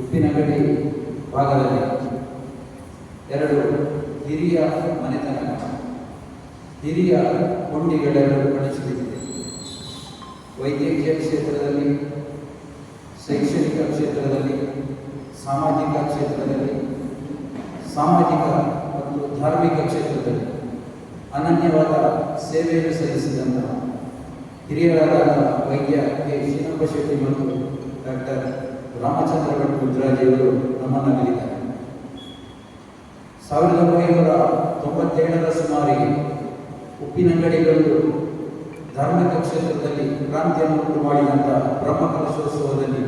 ಉಪ್ಪಿನಗಡಿ ಭಾಗದಲ್ಲಿ ಎರಡು ಹಿರಿಯ ಮನೆತನ ಹಿರಿಯ ಕೊಂಡಿಗಳೆರಡು ಕಾಣಿಸಿಕೊಂಡಿದೆ ವೈದ್ಯಕೀಯ ಕ್ಷೇತ್ರದಲ್ಲಿ, ಶೈಕ್ಷಣಿಕ ಕ್ಷೇತ್ರದಲ್ಲಿ, ಸಾಮಾಜಿಕ ಕ್ಷೇತ್ರದಲ್ಲಿ, ಸಾಮಾಜಿಕ ಮತ್ತು ಧಾರ್ಮಿಕ ಕ್ಷೇತ್ರದಲ್ಲಿ ಅನನ್ಯವಾದ ಸೇವೆಯನ್ನು ಸಲ್ಲಿಸಿದಂತಹ ಹಿರಿಯರಾದ ವೈದ್ಯ ಕೆ. ಶ್ರೀನಪ್ಪ ಶೆಟ್ಟಿ ಮತ್ತು ಡಾಕ್ಟರ್ ರಾಮಚಂದ್ರ ಭಟ್ ಮುದ್ರಾಜಿಯವರು ನಮ್ಮನ್ನಗಲಿದ್ದಾರೆ ಸಾವಿರದ ಒಂಬೈನೂರ ತೊಂಬತ್ತೇಳರ ಸುಮಾರಿಗೆ ಉಪ್ಪಿನಂಗಡಿಗಳು ಧಾರ್ಮಿಕ ಕ್ಷೇತ್ರದಲ್ಲಿ ಕ್ರಾಂತಿಯನ್ನು ಉಂಟು ಮಾಡಿದಂಥ ಬ್ರಹ್ಮಕಲಶೋತ್ಸವದಲ್ಲಿ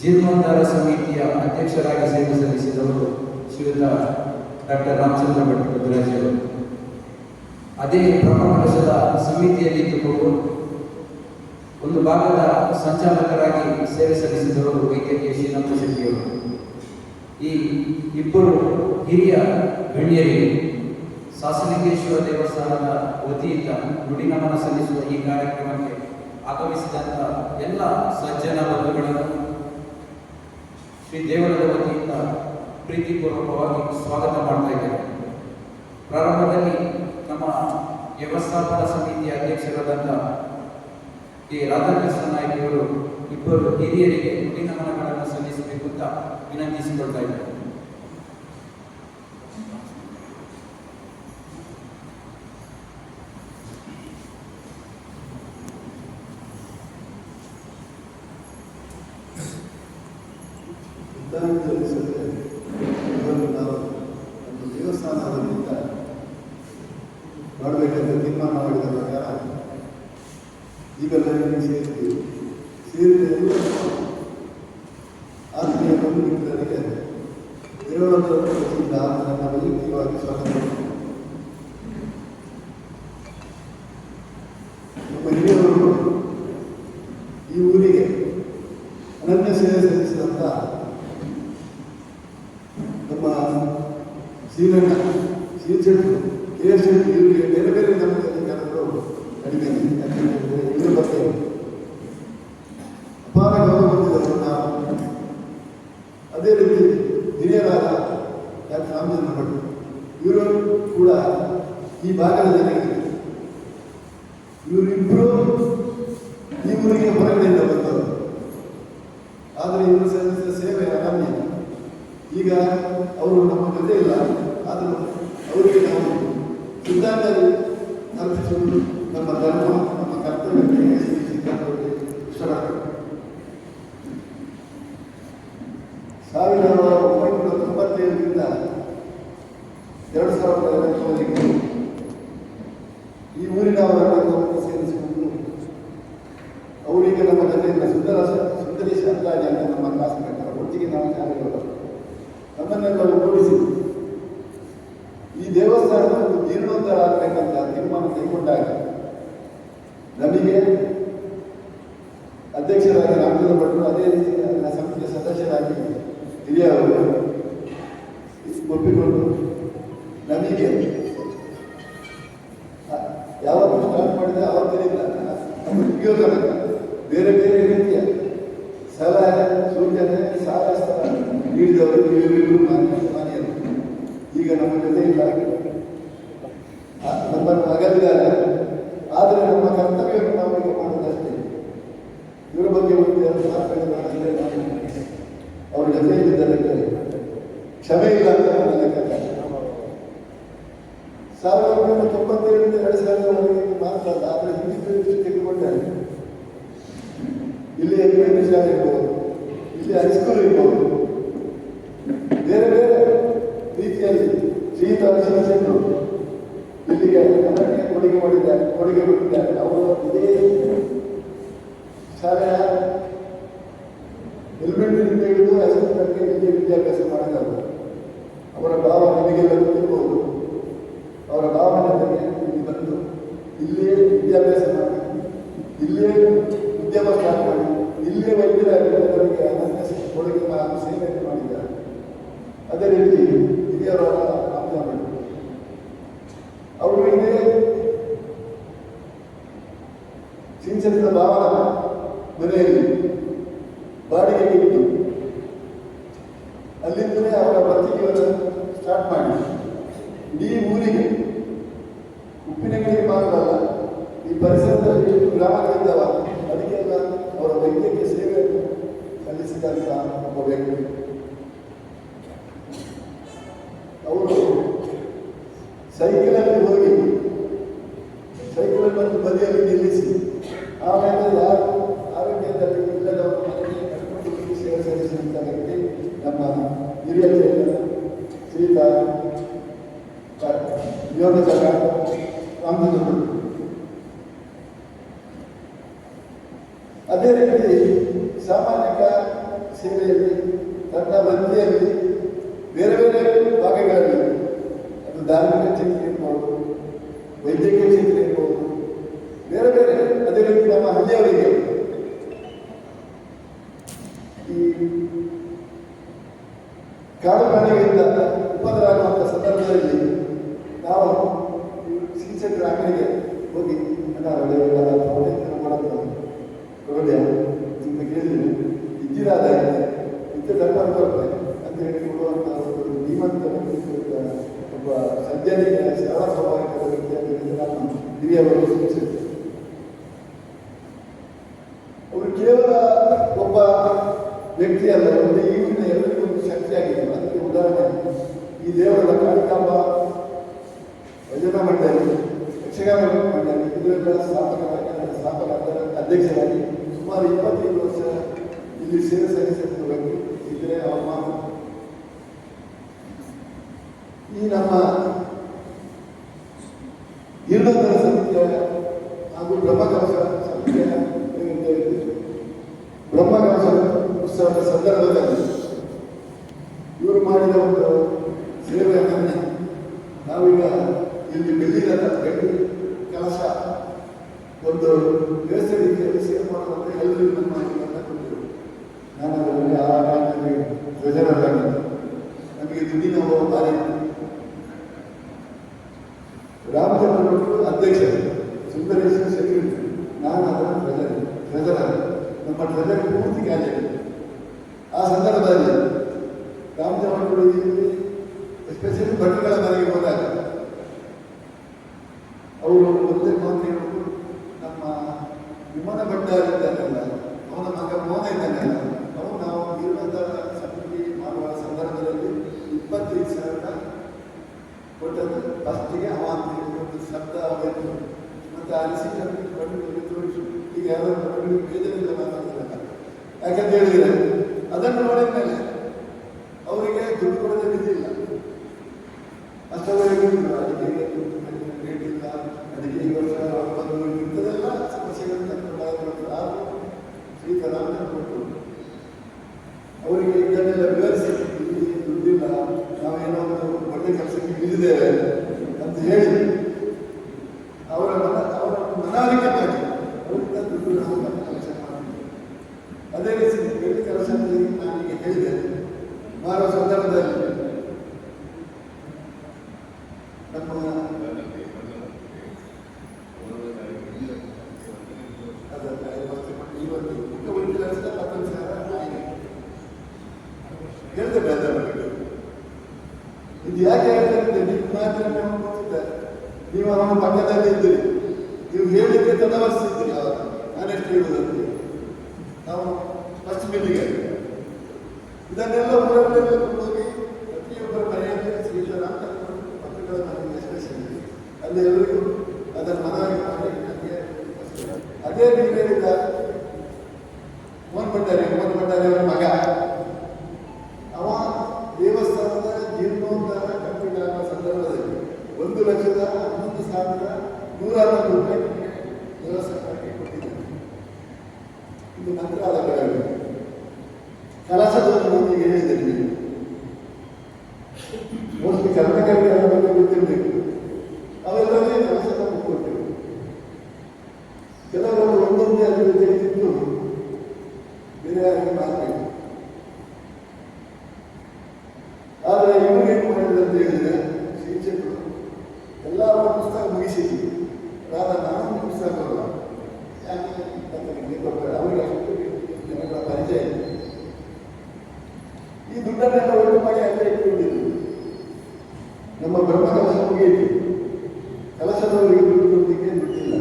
ಜೀರ್ಣೋದ್ಧಾರ ಸಮಿತಿಯ ಅಧ್ಯಕ್ಷರಾಗಿ ಸೇವೆ ಸಲ್ಲಿಸಿದವರು ಶ್ರೀಯುತ ಡಾಕ್ಟರ್ ರಾಮಚಂದ್ರ ಭಟ್ ಮುದ್ರಾಜಿಯವರು ಅದೇ ಬ್ರಹ್ಮಕಲಶದ ಸಮಿತಿಯಲ್ಲಿ ಇದ್ದುಕೊಂಡು ಒಂದು ಭಾಗದ ಸಂಚಾಲಕರಾಗಿ ಸೇವೆ ಸಲ್ಲಿಸಿದವರು ವೈದ್ಯಕೀಯ ಶ್ರೀನಂತ ಶೆಟ್ಟಿಯವರು ಈ ಇಬ್ಬರು ಹಿರಿಯ ಗಣ್ಯರಿಗೆ ಸಾಸಲಿಂಗೇಶ್ವರ ದೇವಸ್ಥಾನದ ವತಿಯಿಂದ ನುಡಿನಮನ ಸಲ್ಲಿಸುವ ಈ ಕಾರ್ಯಕ್ರಮಕ್ಕೆ ಆಗಮಿಸಿದಂಥ ಎಲ್ಲ ಸಜ್ಜನ ಬಂಧುಗಳನ್ನು ಶ್ರೀ ದೇವರದ ವತಿಯಿಂದ ಪ್ರೀತಿಪೂರ್ವಕವಾಗಿ ಸ್ವಾಗತ ಮಾಡ್ತಾ ಇದ್ದೇವೆ. ಪ್ರಾರಂಭದಲ್ಲಿ ನಮ್ಮ ವ್ಯವಸ್ಥಾಪನಾ ಸಮಿತಿಯ ಅಧ್ಯಕ್ಷರಾದಂಥ ಕೆ ರಾಧಾಕೃಷ್ಣ ನಾಯ್ಕರು ಇಬ್ಬರು ಹಿರಿಯರಿಗೆ ನುಡಿನಮನಗಳನ್ನು ಸಲ್ಲಿಸಬೇಕು ಅಂತ ವಿನಂತಿಸಿಕೊಳ್ತಾ ಇದ್ದಾರೆ ಉದ್ದಾನಗೊಳಿಸಿದರೆ ಇವತ್ತು ನಾವು ಒಂದು ದೇವಸ್ಥಾನದಿಂದ ಮಾಡಬೇಕಂತ ತೀರ್ಮಾನ ಮಾಡಿದ ಪ್ರಕಾರ ಸೇರಿದ್ವಿ ಸೇರಿದ ಆತ್ಮೀಯ ಬಂಧು ಮಿತ್ರರಿಗೆ ದೇವರ ವತಿಯಿಂದ ನನ್ನ ವೈಯಕ್ತಿಕವಾಗಿ ಸ್ವಾಗತ ನಮ್ಮ ಹಿರಿಯವರು ಈ ಊರಿಗೆ ಅನನ್ಯ ಸೇವೆ ನಮ್ಮ ಎಸ್ ಶೆಟ್ಟಿ ಇವರಿಗೆ ಬೇರೆ ಬೇರೆ ನಮಗೆ ಅಧಿಕಾರಗಳು ಕಡಿಮೆ ಇದೆ. ಯಾಕಂದ್ರೆ ಇವರ ಬಗ್ಗೆ ಅಪಾರ ಗೌರವ ಹೊಂದಿದವರು ನಾವು ಅದೇ ರೀತಿ ಹಿರಿಯರಾದ ಡಾಕ್ಟರ್ ರಾಮಚಂದ್ರ ಭಟ್ ಇವರು ಕೂಡ ಈ ಭಾಗದ ಜನರಿಗೆ ಇವರಿಬ್ಬರು ಈ ಊರಿಗೆ ಹೊರಗಡೆಯಿಂದ ಬಂದವರು ಆದರೆ ಇವರು ಸಲ್ಲಿಸಿದ ಸೇವೆ ಅನನ್ಯ ಈಗ ಅವರು ನಮ್ಮ ಜೊತೆ ಇಲ್ಲ ಆದರೂ ಅವರಿಗೆ ನಾವು ಸಿದ್ಧಾಂತ ಅರ್ಪಿಸುವುದು ನಮ್ಮ ಧರ್ಮ ನಮ್ಮ ಕರ್ತವ್ಯಕ್ಕೆ ಈ ಸಿದ್ಧಾಂತಕ್ಕೆ ಇಷ್ಟಪಡ್ತೇವೆ ಸಾವಿರದ ಒಂಬೈನೂರ ತೊಂಬತ್ತೇಳರಿಂದ ಎರಡು ಸಾವಿರದ ಎರಡರವರೆಗೆ ಈ ಊರಿನವರನ್ನು ಸೇರಿಸಿಕೊಂಡು ಅವರಿಗೆ ನಮ್ಮ ಜೊತೆಯಿಂದ ಸುಂದರ ಸುಂದರೇಶ ಅಂದಾಜಿ ಅಂತ ನಮ್ಮ ಕ್ಲಾಸ್ಮೇಟ್ ಒಟ್ಟಿಗೆ ನಾವು ಶಾಲೆಗಳು ನಮ್ಮನ್ನೆಲ್ಲ ಒಗ್ಗೂಡಿಸಿ ಈ ದೇವಸ್ಥಾನದ ಒಂದು ಜೀರ್ಣೋದ್ಧಾರ ಆಗಬೇಕಂತ ತೀರ್ಮಾನ ಕೈಗೊಂಡಾಗ ನಮಗೆ ಅಧ್ಯಕ್ಷರಾಗಿ ರಾಮಚಂದ್ರ ಭಟ್ರು ಅದೇ ರೀತಿ ನನ್ನ ಸಮಿತಿಯ ಸದಸ್ಯರಾಗಿ ಹಿರಿಯವರು ಒಪ್ಪಿಕೊಂಡು ನಮಗೆ ಯಾವತ್ತು ಸ್ಟಾರ್ಟ್ ಮಾಡಿದೆ ಆವತ್ತಿನಿಂದ ಉದ್ಯೋಗ ಬೇರೆ ಬೇರೆ ರೀತಿಯ ಸಲಹೆ, ಸೂಚನೆ ಸಾಹಸ ನೀಡಿದವರು ಇವರಿಗೂ ಮಾನ್ಯ ಮಾನ್ಯರು. ಈಗ ನಮ್ಮ ಜೊತೆ ಇಲ್ಲ. ನಮ್ಮನ್ನು ಅಗಲಿದ್ದಾರೆ ಆದರೆ ನಮ್ಮ ಕರ್ತವ್ಯವನ್ನು ನಾವು ಈಗ ಮಾಡೋದಷ್ಟೇ ಇವರ ಬಗ್ಗೆ ಒಂದು ಎರಡು ಮಾತುಗಳನ್ನು ನಾನಂದ್ರೆ ನಾನು ಅವ್ರ ಜೊತೆ ಇದ್ದದಕ್ಕೆ ಕ್ಷಮೆ ಇಲ್ಲ ಅಂತ ಸಾವಿರದ ಒಂಬೈನೂರ ತೊಂಬತ್ತೇಳರಿಂದ ಎರಡು ಸಾವಿರದವರೆಗೆ ಮಾತ್ರ ಅಲ್ಲ, ಆದರೆ ಹಿಂದಿ ತೆಗೆದುಕೊಂಡರೆ ಇಲ್ಲಿ ಎಲಿಮೆಂಟರಿ ಶಾಲೆ ಇರ್ಬೋದು? ಇಲ್ಲಿ ಹೈಸ್ಕೂಲ್ ಇರ್ಬೋದು. ಬೇರೆ ಬೇರೆ ರೀತಿಯಲ್ಲಿ ಜೀವಿತ ಶಿಕ್ಷಕರು ಇಲ್ಲಿಗೆ ಕನ್ನಡಕ್ಕೆ ಕೊಡುಗೆ ಮಾಡಿದ್ದಾರೆ ಕೊಡುಗೆ ಕೊಟ್ಟಿದ್ದಾರೆ. ಅವರು ಇದೇ ಶಾಲೆಯ ಎಲಿಮೆಂಟರಿ ತೆಗೆದು ಹೈಸ್ಕೂಲ್ ತನಕ ಇಲ್ಲಿ ವಿದ್ಯಾಭ್ಯಾಸ ಮಾಡಿದವರು. ಅವರ ಭಾವ ನಿಮಗೆಲ್ಲ ಗೊತ್ತಿರ್ಬೋದು ಅವರ ಭಾವನೆ ಇಲ್ಲಿ ಬಂದು ಇಲ್ಲಿಯೇ ವಿದ್ಯಾಭ್ಯಾಸ ಮಾಡಿ ಇಲ್ಲಿಯೇ ಉದ್ಯಮ ಸ್ಟಾರ್ಟ್ ಮಾಡಿ ಇಲ್ಲಿಯೇ ವೈದ್ಯರಾಗಿರುವವರಿಗೆ ಕೊಡುಗೆ ಹಾಗೂ ಸೇವೆಯನ್ನು ಮಾಡಿದ್ದಾರೆ. ಅದೇ ರೀತಿ ಹಿರಿಯರಾದ ರಾಮಚಂದ್ರ ಅವರು ಇದೇ ಸಿಂಚನದ ಭಾವನ ಮನೆಯಲ್ಲಿ ಬಾಡಿಗೆ ಇಟ್ಟು ಅವತ್ತಿಗೆ ಸ್ಟಾರ್ಟ್ ಮಾಡಿ ಇಡೀ ಊರಿಗೆ ಉಪ್ಪಿನಂಗಡಿಗೆ ಮಾತ್ರ ಅಲ್ಲ ಈ ಪರಿಸರದಲ್ಲಿ ಎಷ್ಟು ಗ್ರಾಮಗಳಿದ್ದಾವ ಅದಕ್ಕೆಲ್ಲ ಅವರ ವೈದ್ಯಕೀಯ ಸೇವೆಯನ್ನು ಸಲ್ಲಿಸಿದಂಥ ಒಬ್ಬ ವ್ಯಕ್ತಿ ಅವರು ಸೈಕಲಲ್ಲಿ ಹೋಗಿ ಸೈಕಲನ್ನು ಒಂದು ಬದಿಯಲ್ಲಿ ನಿಲ್ಲಿಸಿ ಆಮೇಲೆ ಯಾರು ಆರೋಗ್ಯದಲ್ಲಿ ಇಲ್ಲದವರು ಮನೆಗೆ ಕರ್ಕೊಂಡು ಹೋಗಿ ಸೇವೆ ಸಲ್ಲಿಸಿದಂಥ ವ್ಯಕ್ತಿ ನಮ್ಮ ಹಿರಿಯ ಚೇತನ ಶ್ರೀತ ಯೋಗಜಗ ರಾಮಚಂದ್ರ ಅದೇ ರೀತಿ ಸಾಮಾಜಿಕ ಸೇವೆಯಲ್ಲಿ ತನ್ನ ವೃತ್ತಿಯಲ್ಲಿ ಬೇರೆ ಬೇರೆ ಭಾಗಗಳಲ್ಲಿ ಅದು ಧಾರ್ಮಿಕ ಚಿಂತನೆ ಇರ್ಬೋದು ವೈದ್ಯಕೀಯ ಕ್ಷೇತ್ರ ಇರ್ಬೋದು. ಬೇರೆ ಬೇರೆ ಅದೇ ರೀತಿ ನಮ್ಮ ಹಳ್ಳಿಯವರಿಗೆ. ಈ ಕಾಡು ಪ್ರಾಣಿಗಳಿಂದ ಉಪದ್ರ ಆಗುವಂಥ ಸಂದರ್ಭದಲ್ಲಿ ನಾವು ಶಿಕ್ಷಕರ ಅಂಗಡಿಗೆ ಹೋಗಿ ಅನಾರೋಗ್ಯ ಮಾಡೋದು ಒಳ್ಳೆಯ ನಿಮ್ಮ ಕೇಳಿದ್ರೆ ಇದ್ದಿರಾದ ಇಂಥ ಧರ್ಮ ಬರುತ್ತೆ ಅಂತ ಹೇಳಿ ಕೊಡುವಂಥ ಒಂದು ಧೀಮಂತ ವ್ಯಕ್ತಿತ್ವದ ಒಬ್ಬ ಸಜ್ಜನಿಗೆ ಸರಳ ಸ್ವಾಭಾವಿಕ ವ್ಯಕ್ತಿ ಅಂತ ಹೇಳಿ ನಮ್ಮ ಹಿರಿಯವರು ಸೂಚಿಸಿದ್ರು ಅವರು ಕೇವಲ ಒಬ್ಬ ವ್ಯಕ್ತಿ ಅಲ್ಲ, ಒಂದು ಈಗಿನ ಎಲ್ಲರಿಗೂ ಒಂದು ಶಕ್ತಿಯಾಗಿದೆ. ಅದಕ್ಕೆ ಉದಾಹರಣೆ, ಈ ದೇವರ ಕಾಳಿಕಾಂಬ ಭಜನಾ ಮಂಡಳಿ ಯಕ್ಷಗಾನ ಮಂಡಳಿ ಇದೆಲ್ಲ ಸ್ಥಾಪಕ ಸ್ಥಾಪಕ ಅಧ್ಯಕ್ಷರಾಗಿ ಸುಮಾರು ಇಪ್ಪತ್ತೈದು ವರ್ಷ ಇಲ್ಲಿ ಸೇವೆ ಸಲ್ಲಿಸಿರುವ ಇದ್ರೆ ಅವಮಾನ. ಈ ನಮ್ಮ ಜೀರ್ಣೋದ್ಧಾರ ಸಮಿತಿಯ ಹಾಗೂ ಬ್ರಹ್ಮಕವಚ ಬ್ರಹ್ಮಕವಚ ಉತ್ಸವದ ಸಂದರ್ಭದಲ್ಲಿ ಇವರು ಮಾಡಿದ ಒಂದು ಸೇವೆಯನ್ನು ನಾವೀಗ ಇಲ್ಲಿ ಬೆಳ್ಳಿದ ಬೆಳ್ಳಿ ಕೆಲಸ ಒಂದು ವ್ಯವಸ್ಥೆ ರೀತಿಯಲ್ಲಿ ಸೇವೆ ಮಾಡುವಂತೆ ಎಲ್ಲರಿಗೂ ನಮ್ಮ ಕೊಟ್ಟರು ನಾನು ಅದರಲ್ಲಿ ಆ ಕಾರಣದಲ್ಲಿ ಟ್ರೆಜರರಾಗಿದ್ದೆ ನಮಗೆ ದುಡ್ಡಿನ ಬಾರಿ ರಾಮಚಂದ್ರ ಭಟ್ರು ಅಧ್ಯಕ್ಷರು ಸುಂದರೇಶ ಸೆಕ್ರೆಟರಿ ನಾನು ಅದರ ಟ್ರೆಜರ್ ಟ್ರೆಜರರ್ ನಮ್ಮ ಟ್ರೆಜರ್ ಪೂರ್ತಿ ಖಾಲಿ ಆ ಸಂದರ್ಭದಲ್ಲಿ ರಾಮಚಂದ್ರ ಭಟ್ರು ಇಲ್ಲಿ ಎಸ್ಪೆಷಲಿ ಭಟ್ರುಗಳ ಮನೆಗೆ ಹೋದಾಗ ಕೊಟ್ಟದ್ದು ಫಸ್ಟಿಗೆ ಅವ ಅಂತ ಹೇಳಿ ಒಂದು ಶಬ್ದ ಅವತ್ತು ಮತ್ತೆ ಆ ರಿಸೀಟ್ ಬಂದು ತೋರಿಸು ಈಗ ಯಾರೋ ಬೇಜಾರಿಲ್ಲ ಮಾತಾಡ್ತಾರೆ ಯಾಕಂತ ಹೇಳಿದ್ರೆ ಅದನ್ನು ನೋಡಿದ ಮೇಲೆ ಅವರಿಗೆ ದುಡ್ಡು ಕೊಡೋದೇ ಬಿದ್ದಿಲ್ಲ ಅಷ್ಟವರೆಗೂ ಅದಕ್ಕೆ ಕೆಲಸಕ್ಕೆ ಇಳಿದಿದ್ದೇವೆ ಅಂತ ಹೇಳಿ ಯಾಕೆ ಹೇಳ್ತಾರೆ ನೀವು ಮಾತ್ರ ನಾವು ನೀವು ನಮ್ಮ ಪಕ್ಕದಲ್ಲಿ ಇದ್ದೀರಿ. ನೀವು ಹೇಳಿದ್ರೆ ತಡವರಿಸಿದ್ದೀರಿ ಅವಾಗ ನಾನೆಷ್ಟು ಹೇಳುವುದಂತೆ ನಾವು ಫಸ್ಟ್ ಮೀಟಿಂಗ್ ಇದನ್ನೆಲ್ಲ ಊರಲ್ಲೆಲ್ಲ ಪ್ರತಿಯೊಬ್ಬರ ಮನೆಯಲ್ಲಿ ಶ್ರೀಧರಾಮ ಪತ್ರಗಳ ಮನೆಗೆ ಎಸ್ಪೆಷಲಿ ಅಲ್ಲಿ ಎಲ್ಲರಿಗೂ ಅದನ್ನು ಮನವರಿಕೆ ಮಾಡಿ ನನಗೆ ಅದೇ ನೀವು ಹೇಳಿದ ಮೋಹನ್ ಭಂಡಾರಿ ಮೋಹನ್ ಭಂಡಾರಿ ಅವರ ಮಗ ಅವ ದೇವಸ್ಥಾನದ ಜೀರ್ಣೋದ್ಧಾರ ಕಟ್ಟಿಡ ಆಗುವ ಸಂದರ್ಭದಲ್ಲಿ ಒಂದು ಲಕ್ಷದ ಹನ್ನೊಂದು ಸಾವಿರದ ನೂರ ಅರವತ್ತು ರೂಪಾಯಿ ಕೇಂದ್ರ ಸರ್ಕಾರಕ್ಕೆ ಕೊಟ್ಟಿದ್ದಾರೆ. ಇದು ಮಂತ್ರಾಲಯ ಕಲಸದವನ್ನು ಈಗ ಮಂದಿಗೆ ನೀವು ಮೋಸ್ಟ್ಲಿ ಕರ್ನಾಟಕ ಬಗ್ಗೆ ಗೊತ್ತಿರಬೇಕು. ಅವೆಲ್ಲವೇ ಕಲಸದ ಕೊಟ್ಟಿರು ಕೆಲವರು ಒಂದೊಂದೇ ಅಭಿವೃದ್ಧಿ ತೆಗೆದಿದ್ದು ಬೇರೆ ಯಾರಿಗೆ ಮಾತ್ರ ಆದರೆ ಇವರು ಏನು ಮಾಡಿದ್ರು ಅಂತ ಹೇಳಿದರೆ ಶಿಕ್ಷಕರು ಎಲ್ಲ ಅವರ ಪುಸ್ತಕ ಮುಗಿಸಿದ್ವಿ. ರಾಧ ನಾನು ಪುಸ್ತಕ ಯಾಕೆ? ಕೊಡ್ತಾರೆ ಪರಿಚಯ ಇದೆ ಈ ದುಡ್ಡನ್ನೆಲ್ಲ ಒಂದು ಮಾಡಿ ಅಲ್ಲೇ ನಮ್ಮ ಬ್ರಹ್ಮ ಕಲಶ ಮುಗಿಯಿತು. ಕಲಶದವರಿಗೆ ದುಡ್ಡು ಕೊಡಲಿಕ್ಕೆ ದುಡ್ಡಿಲ್ಲ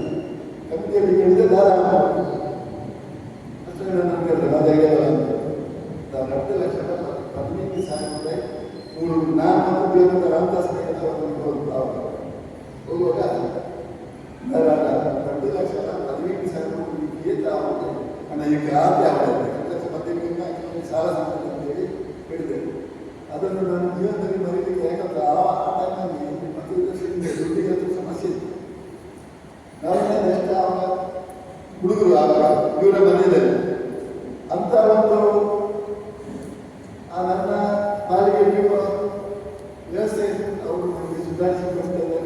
ಕಮಿಟಿಯಲ್ಲಿ ಕೇಳಿದ್ರೆ ದಾರ ಅಷ್ಟೇ ನನ್ನ ಕೇಳಿದ್ರೆ ಅಂತ. ಹತ್ತು ಲಕ್ಷ ನಾನು ರಾಮದಾಸ್ ಹೋಗುವಾಗ ಎರಡು ಲಕ್ಷ ಹದಿನೈದು ಸಾವಿರ ರೂಪಾಯಿ ತಾವು ಲಕ್ಷ ಹದಿನೈದು ಸಾಲ ಸಂಪತ್ತು ಅಂತೇಳಿ ಹೇಳಿದೆ ಅದನ್ನು ನಾನು ಜೀವನದಲ್ಲಿ ಮರೀಲಿಕ್ಕೆ ಯಾಕಂದ್ರೆ ಆ ಟೈಮಲ್ಲಿ ಹತ್ರ ಸಮಸ್ಯೆ ಇತ್ತು ಆವಾಗ ಹುಡುಗರು ಆವಾಗ ಇವರ ಅಂತ ಒಂದು ಆ ನನ್ನ ಪಾಲಿಗೆ ನೀವು ವ್ಯವಸ್ಥೆ ಅವರು ನನಗೆ ಸುಧಾರಿಸಿ ಕೊಟ್ಟಿದ್ದಾರೆ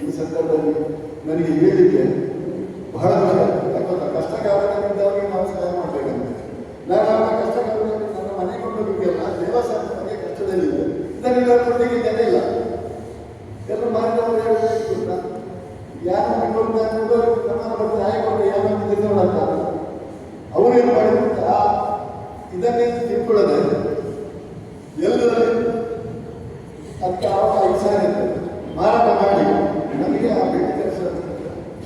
ಈ ಸಂದರ್ಭದಲ್ಲಿ ನನಗೆ ಹೇಳಿಕೆ ಬಹಳ ಆಗ್ತದೆ ಯಾಕಂದ್ರೆ ಕಷ್ಟ ಕಾಲದಲ್ಲಿದ್ದವರಿಗೆ ನಾವು ಸಹಾಯ ಮಾಡಬೇಕಂತ. ನಾನು ಆ ಕಷ್ಟಕಾಲದಲ್ಲಿ ನನ್ನ ಮನೆ ಕೊಂಡೋಗಿದ್ದೆಲ್ಲ ದೇವಸ್ಥಾನ ಮನೆ ಕಷ್ಟದಲ್ಲಿದ್ದೆ ಇದನ್ನೆಲ್ಲ ಕೊಡಲಿಕ್ಕೆ ಜನ ಇಲ್ಲ. ಎಲ್ಲ ಮಾಡಿದವರು ಹೇಳಬೇಕು ಯಾರು ಮಾಡಿಕೊಂಡು ಸಹಾಯ ಬರ್ತಾರೆ ಹಾಗೆ ಕೊಟ್ಟು ಯಾರು ತಿನ್ನೋಣಂತ ಅವರು ಏನು ಮಾಡಿದ ಆ, ಇದನ್ನೇ ತಿಳ್ಕೊಳ್ಳದೆ, ಎಲ್ಲರಲ್ಲಿ ಅದಕ್ಕೆ ಆವಾಗ ಇಚ್ಛೆ ಮಾರಾಟ ಮಾಡಿ. ನಮಗೆ ಆಗಬೇಕು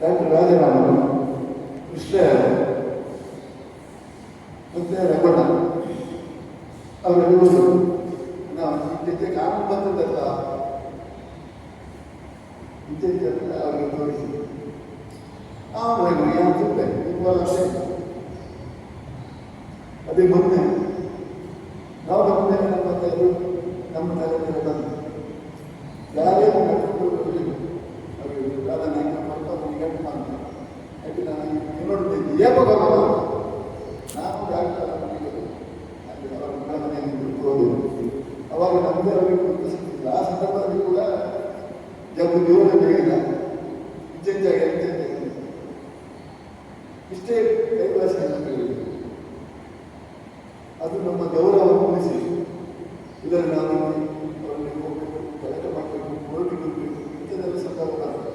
ಡಾಕ್ಟರ್ ರಾಜರಾಮರು ಕೃಷ್ಣ ಮತ್ತೆ ರಘುಣ್ಣ ಅವರೆಲ್ಲರೂ ನಾವು ಇತ್ತೀಚೆಗೆ ಕಾನೂನು ಬಂದದ್ದಲ್ಲ ಇತ್ತೀಚೆಗೆ ಅವರಿಗೆ ತೋರಿಸಿ ಅವರಿಗೆ ಏನು ತುಪ್ಪೆ ಅದೇ ಮೊನ್ನೆ ನಾವು ಬಂದ ನಮ್ಮ ಎಲ್ಲರೂ ನಮ್ಮ ತಲೆಯಲ್ಲಿ ಬಂದು ಯಾರೇನು ನಡ್ಕೊಂಡು ಬರಲಿಲ್ಲ ಅವರು ಅದನ್ನು ಹೆಂಗೆ ಮಾಡ್ಕೊಂಡು ಗಂಟು ಮಾಡ್ತಾರೆ ಯಾಕೆ ನಾನು ಅಲ್ಲಿ ಅವರ ಮನೆಯಲ್ಲಿ ಹೋದೆವು ಅವಾಗ ಅವರಿಗೆ ಆ ಸಂದರ್ಭದಲ್ಲಿ ಕೂಡ ಜೋರ ಬೇಗಿಲ್ಲ ಇಚ್ಚೆಂಚಾಗ ಇಚ್ಚೆಂಚಾಗ ಇಷ್ಟೇ ಅದು ನಮ್ಮ ಗೌರವ ಉಳಿಸಿ ಇದನ್ನು ನಾವು ಅವರಿಗೆ ಹೋಗಬೇಕು ಕೆಲಸ ಮಾಡಬೇಕು ಕೋರ್ಟಿಗೆ ಹೋಗಬೇಕು ಇಂಥದ್ದೆಲ್ಲ ಸಂದರ್ಭ ಬರ್ತದೆ.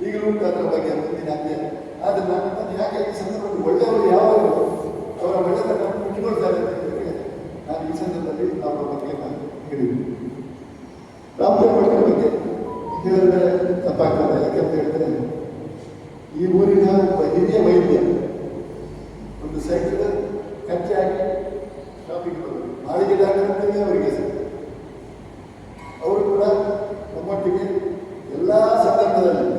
ಈಗಲೂ ಉಂಟು ಅದರ ಬಗ್ಗೆ ಮುಂದಿನ ಅಧ್ಯಾಯ ಆದರೆ ನಾನು ನಾನು ಯಾಕೆ ಈ ಸಂದರ್ಭದಲ್ಲಿ ಒಳ್ಳೆಯವರು ಯಾವಾಗ ಅವರ ಒಳ್ಳೆತನವನ್ನು ಇಟ್ಕೊಳ್ತಾರೆ ಅಂತ ಹೇಳಿದ್ರೆ ನಾನು ಈ ಸಂದರ್ಭದಲ್ಲಿ ಅವರ ಬಗ್ಗೆ ನಾನು ಹೇಳಿದ್ದೀನಿ ರಾಮದೇವ್ ಭಟ್ರ ಬಗ್ಗೆ ಹೇಳಿದ್ರೆ ತಪ್ಪಾಗ್ತದೆ ಯಾಕಂತ ಹೇಳಿದ್ರೆ ಈ ಊರಿನ ಒಬ್ಬ ಹಿರಿಯ ವೈದ್ಯ ಒಂದು ಸೈಕಲ್ ಕಚ್ಚೆ ಹಾಕಿ ಶಾಪಿಗೆ ಹೋದರು ಮಾಳಿಗೆ ಡಾಕ್ಟರ್ ಅವರಿಗೆ ಅವರು ಕೂಡ ನಮ್ಮೊಟ್ಟಿಗೆ ಎಲ್ಲ ಸಂದರ್ಭದಲ್ಲಿ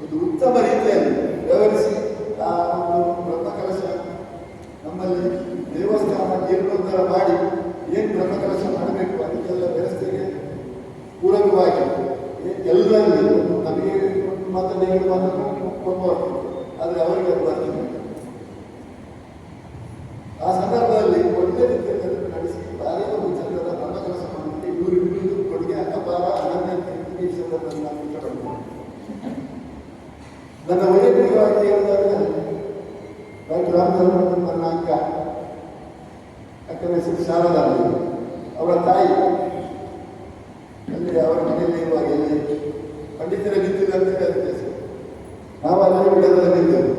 ಒಂದು ಉತ್ತಮ ರೀತಿಯಲ್ಲಿ ವ್ಯವಹರಿಸಿ ಆ ಒಂದು ಬ್ರಹ್ಮಕಲಶ ನಮ್ಮಲ್ಲಿ ದೇವಸ್ಥಾನ ಜೀರ್ಣೋದ್ಧಾರ ಮಾಡಿ ಏನು ಬ್ರಹ್ಮಕಲಶ ಮಾಡಬೇಕು ಅದಕ್ಕೆಲ್ಲ ವ್ಯವಸ್ಥೆಗೆ ಪೂರಕವಾಗಿ ಎಲ್ಲರಲ್ಲಿ ನಮಗೆ ಒಂದು ಮಾತನ್ನು ಎರಡು ಮಾತನ್ನು ಕೊಡುವರು ಆದರೆ ಅವರಿಗೆ ಅದು ಬರ್ತಿಲ್ಲ ಆ ಸಂದರ್ಭದಲ್ಲಿ ಒಂದೇ ಅದನ್ನು ನಡೆಸಿ ಒಂದು ಚಂದದ ಬ್ರಹ್ಮ ಕೆಲಸ ಮಾಡಲಿಕ್ಕೆ ಇವರು ಇಬ್ಬರಿಗೂ ಕೊಡುಗೆ ಅಕ್ಕಪಾರ ಅನನ್ಯ ಸಂದರ್ಭದಲ್ಲಿ ನನ್ನ ವೈಯಕ್ತಿಕವಾಗಿ ಹೇಳಿದಾಗ ಡಾಕ್ಟರ್ ರಾಮಚಂದ್ರ ನನ್ನ ಅಕ್ಕ ಅಕ್ಕನ ಹೆಸರು ಶಾರದಾ. ಅವರ ತಾಯಿ, ಅಂದರೆ ಅವರ ಮನೆಯಲ್ಲಿ ಇರುವಾಗ ಎಲ್ಲಿ ಪಂಡಿತರ ಬಿದ್ದಿಲ್ಲ ಅಂತ ನಾವು ಅಲ್ಲಿ ಬಿಡದಲ್ಲಿದ್ದೆವು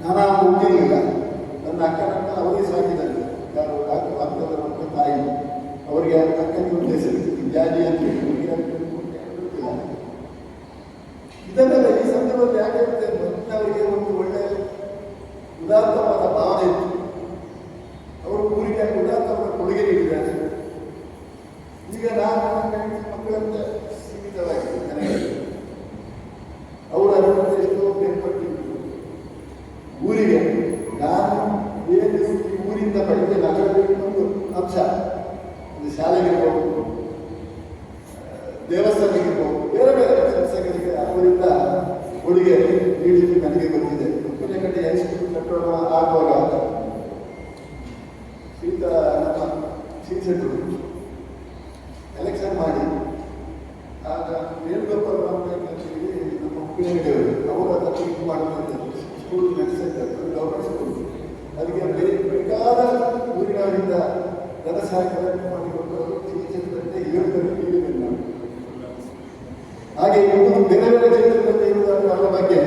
ನಾನಾ ಅಕ್ಕನನ್ನ ಅವರಿಗೆ ಸಾಕಿದ್ದಾರೆ ಯಾರು ಡಾಕ್ಟರ್ ರಾಮಚಂದ್ರ ಮಕ್ಕಳ ತಾಯಿ ಅವರಿಗೆ ಅಕ್ಕನಿಗೆ ಒಂದು ಹೆಸರು ಜಾಲಿ ಅಂತ ಹೇಳಿ ಅವರಿಗೆ ಅದಕ್ಕೆ ಗೊತ್ತಿಲ್ಲ. ಇದನ್ನೆಲ್ಲ ಈ ಸಂದರ್ಭದಲ್ಲಿ ಯಾಕೆ ಹೇಳ್ತೇನೆ ಮೊದಲಿನವರಿಗೆ ಒಂದು ಒಳ್ಳೆಯ ಉದಾತ್ತವಾದ ಭಾವನೆ ಇತ್ತು ಅವರು ಊರಿಗೆ ಉದಾತ್ತವಾದ ಕೊಡುಗೆ ನೀಡಿದ್ದಾರೆ ಈಗ ನಾನು ನನ್ನ ಹೆಂಡತಿ ಮಕ್ಕಳಂತ ಸೀಮಿತವಾಗಿದೆ ನನಗೆ ಅವರು ಅದನ್ನು ಎಷ್ಟೋ ಬೇರ್ಪಟ್ಟಿದ್ರು ಊರಿಗೆ ನಾನು ಏನು ಈ ಬಗ್ಗೆ ನಗರಬೇಕು ಒಂದು ಅಂಶ ಒಂದು ಶಾಲೆಗಿರ್ಬೋದು ದೇವಸ್ಥಾನಕ್ಕಿರ್ಬೋದು ಬೇರೆ ಬೇರೆ ಸಂಸ್ಥೆಗಳಿಗೆ ಅವರಿಂದ ಕೊಡುಗೆ ನೀಡಲಿಕ್ಕೆ ನನಗೆ ಗೊತ್ತಿದೆ. ಕಟ್ಟೆ ಹೈಸ್ಕೂಲ್ ಕಟ್ಟೋಣ ಆಗುವಾಗ ಶೀತ ನಮ್ಮ ಶಿಕ್ಷಕರು ಎಲೆಕ್ಷನ್ ಮಾಡಿ. ಆಗ ಮೇಲ್ಗೋಪಾಲ್ ರಾಮಚಂದ್ರಿ ನಮ್ಮ ಉಪ್ಪಿನಂಗಡಿಯವರು ಅವರು ಅದಕ್ಕೆ ಇದು ಸ್ಕೂಲ್ ನಡೆಸಿದ್ದಾರೆ ಗೌರ್ಮೆಂಟ್ ಸ್ಕೂಲ್ ಅದಕ್ಕೆ ಕಸ ಕಲೆಕ್ಟ್ ಮಾಡಿಕೊಂಡು ಕ್ಷೇತ್ರದಂತೆ ಇರುವುದನ್ನು ಹಾಗೆ ಇವರು ಬೇರೆ ಬೇರೆ ಬಗ್ಗೆ